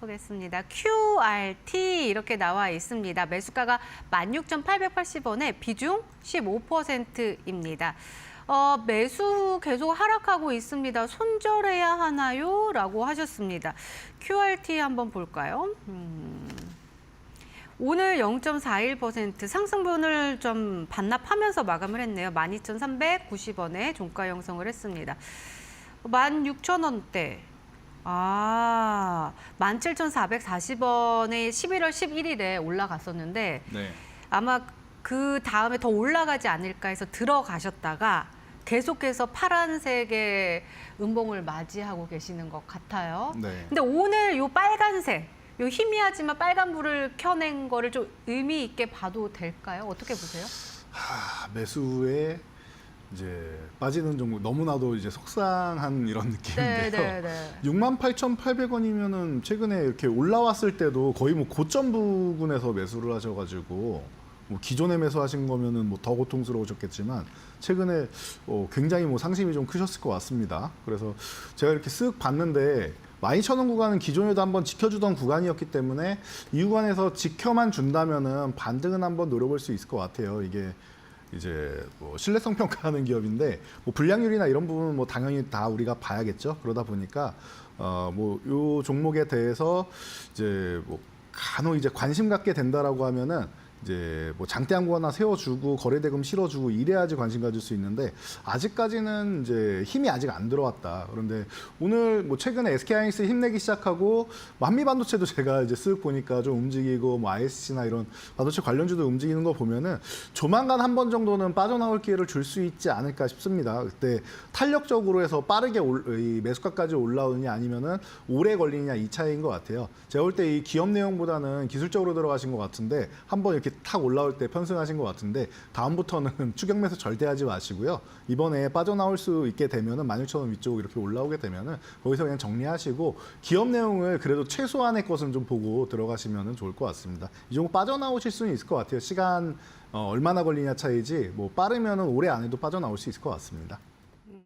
보겠습니다. QRT 이렇게 나와 있습니다. 매수가가 16,880원에 비중 15%입니다. 어, 매수 계속 하락하고 있습니다. 손절해야 하나요? 라고 하셨습니다. QRT 한번 볼까요? 음. 오늘 0.41% 상승분을 좀 반납하면서 마감을 했네요. 12,390원에 종가 형성을 했습니다. 16,000원대. 아, 17,440원에 11월 11일에 올라갔었는데 네. 아마 그 다음에 더 올라가지 않을까 해서 들어가셨다가 계속해서 파란색의 음봉을 맞이하고 계시는 것 같아요. 네. 근데 오늘 요 빨간색, 요 희미하지만 빨간 불을 켜낸 거를 좀 의미 있게 봐도 될까요? 어떻게 보세요? 하, 매수에 이제 빠지는 종목 너무나도 이제 속상한 이런 느낌인데요. 네, 네. 68,800원이면은 최근에 이렇게 올라왔을 때도 거의 뭐 고점 부근에서 매수를 하셔가지고 뭐 기존에 매수하신 거면은 뭐 더 고통스러우셨겠지만 최근에 어 굉장히 뭐 상심이 좀 크셨을 것 같습니다. 그래서 제가 이렇게 쓱 봤는데 12,000원 구간은 기존에도 한번 지켜주던 구간이었기 때문에 이 구간에서 지켜만 준다면은 반등은 한번 노려볼 수 있을 것 같아요. 이게 이제 뭐 신뢰성 평가하는 기업인데 뭐 불량률이나 이런 부분은 뭐 당연히 다 우리가 봐야겠죠. 그러다 보니까 어뭐 요 종목에 대해서 이제 뭐 간혹 이제 관심 갖게 된다라고 하면은 이제 뭐 장대항구 하나 세워주고 거래대금 실어주고 이래야지 관심 가질 수 있는데 아직까지는 이제 힘이 아직 안 들어왔다. 그런데 오늘 뭐 최근에 SK하이닉스 힘내기 시작하고 뭐 한미반도체도 제가 이제 쓱 보니까 좀 움직이고 뭐 ISC나 이런 반도체 관련주도 움직이는 거 보면은 조만간 한 번 정도는 빠져나올 기회를 줄 수 있지 않을까 싶습니다. 그때 탄력적으로 해서 빠르게 올, 이 매수가까지 올라오느냐 아니면은 오래 걸리느냐 이 차이인 것 같아요. 제가 볼 때 이 기업 내용보다는 기술적으로 들어가신 것 같은데 한번 이렇게 탁 올라올 때 편승하신 것 같은데 다음부터는 추격 매수 절대 하지 마시고요. 이번에 빠져나올 수 있게 되면은 16,000원 위쪽 이렇게 올라오게 되면은 거기서 그냥 정리하시고 기업 내용을 그래도 최소한의 것은 좀 보고 들어가시면은 좋을 것 같습니다. 이 종목 빠져나오실 수는 있을 것 같아요. 시간 어, 얼마나 걸리냐 차이지 뭐 빠르면은 올해 안에도 빠져나올 수 있을 것 같습니다.